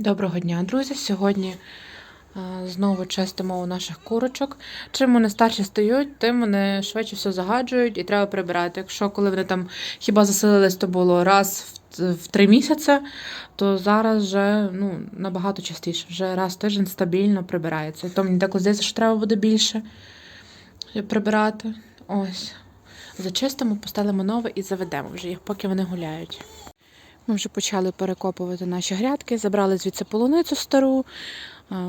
Доброго дня, друзі! Сьогодні е, знову чистимо у наших курочок. Чим вони старші стають, тим вони швидше все загаджують і треба прибирати. Якщо коли вони там хіба заселились, то було раз в, три місяці, то зараз вже ну, набагато частіше. Вже раз в тиждень стабільно прибирається. То мені деколи здається, що треба буде більше прибирати. Ось. Зачистимо, поставимо нове і заведемо вже їх, поки вони гуляють. Ми вже почали перекопувати наші грядки, забрали звідси полуницю стару.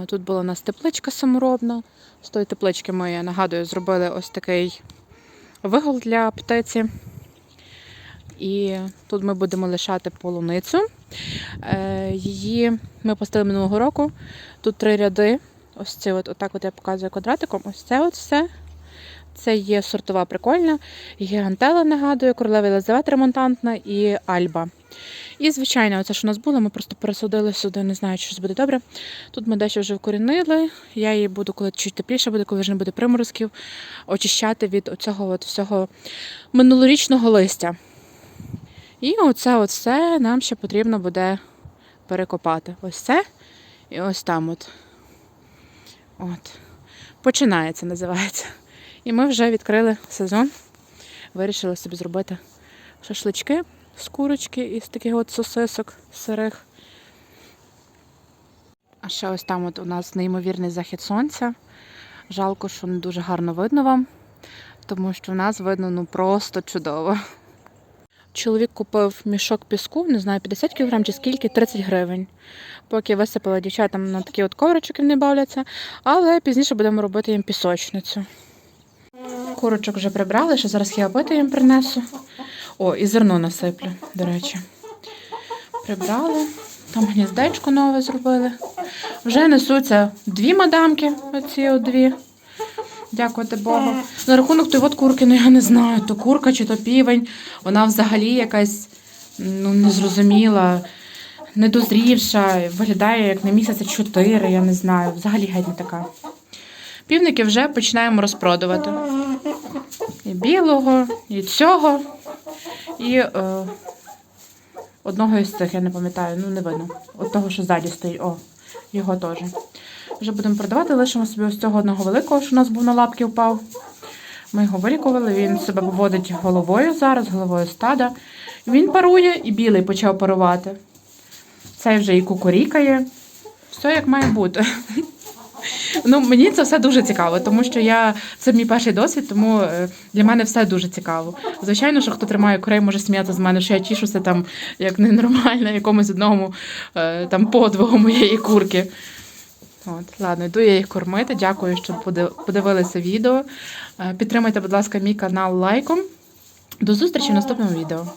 Тут була у нас тепличка саморобна. З тої теплички ми, я нагадую, зробили ось такий вигул для птиці. І тут ми будемо лишати полуницю. Е, Її ми постели минулого року. Тут три ряди. Ось це от, отак от я показую квадратиком. Ось це от все. Це є сортова прикольна. Гігантела, нагадую, королева Єлизавета ремонтантна і Альба. І, звичайно, оце, що у нас було, ми просто пересадили сюди, не знаю, щось буде добре. Тут ми дещо вже вкорінили. Я її буду, коли чуть тепліше буде, коли вже не буде приморозків, очищати від оцього от всього минулорічного листя. І оце от все нам ще потрібно буде перекопати. Ось це і ось там от. От. Починається, називається. І ми вже відкрили сезон. Вирішили собі зробити шашлички з курочки і з таких от сосисок сирих. А ще ось там от у нас неймовірний захід сонця. Жалко, що не дуже гарно видно вам, тому що в нас видно ну просто чудово. Чоловік купив мішок піску, не знаю, 50 кг чи скільки, 30 гривень. Поки висипала дівчатам на такі от коврички вони бавляться, але пізніше будемо робити їм пісочницю. Курочок вже прибрали, що зараз я опити їм принесу. О, і зерно насиплю, до речі. Прибрали. Там гніздечко нове зробили. Вже несуться дві мадамки, оці дві. Дякувати Богу. На рахунок тої от курки, ну я не знаю, то курка чи то півень. Вона взагалі якась ну, незрозуміла, недозрівша, виглядає як на місяця чотири, я не знаю. Взагалі геть не така. Півники вже починаємо розпродувати. І білого, і цього, і е, одного із цих, я не пам'ятаю, ну не видно. От того, що ззаді стоїть. О, його теж. Вже будемо продавати, лишимо собі ось цього одного великого, що у нас був на лапки впав. Ми його вилікували, він себе поводить головою зараз, головою стада. Він парує і білий почав парувати. Цей вже і кукурікає. Все як має бути. Ну, мені це все дуже цікаво, тому що я це мій перший досвід, тому е, для мене все дуже цікаво. Звичайно, що хто тримає курей, може сміяти з мене, що я тішуся там як ненормальна якомусь одному е, там подвигу моєї курки. От, ладно, йду я їх кормити. Дякую, що подивилися відео. Е, Підтримайте, будь ласка, мій канал лайком. До зустрічі в наступному відео.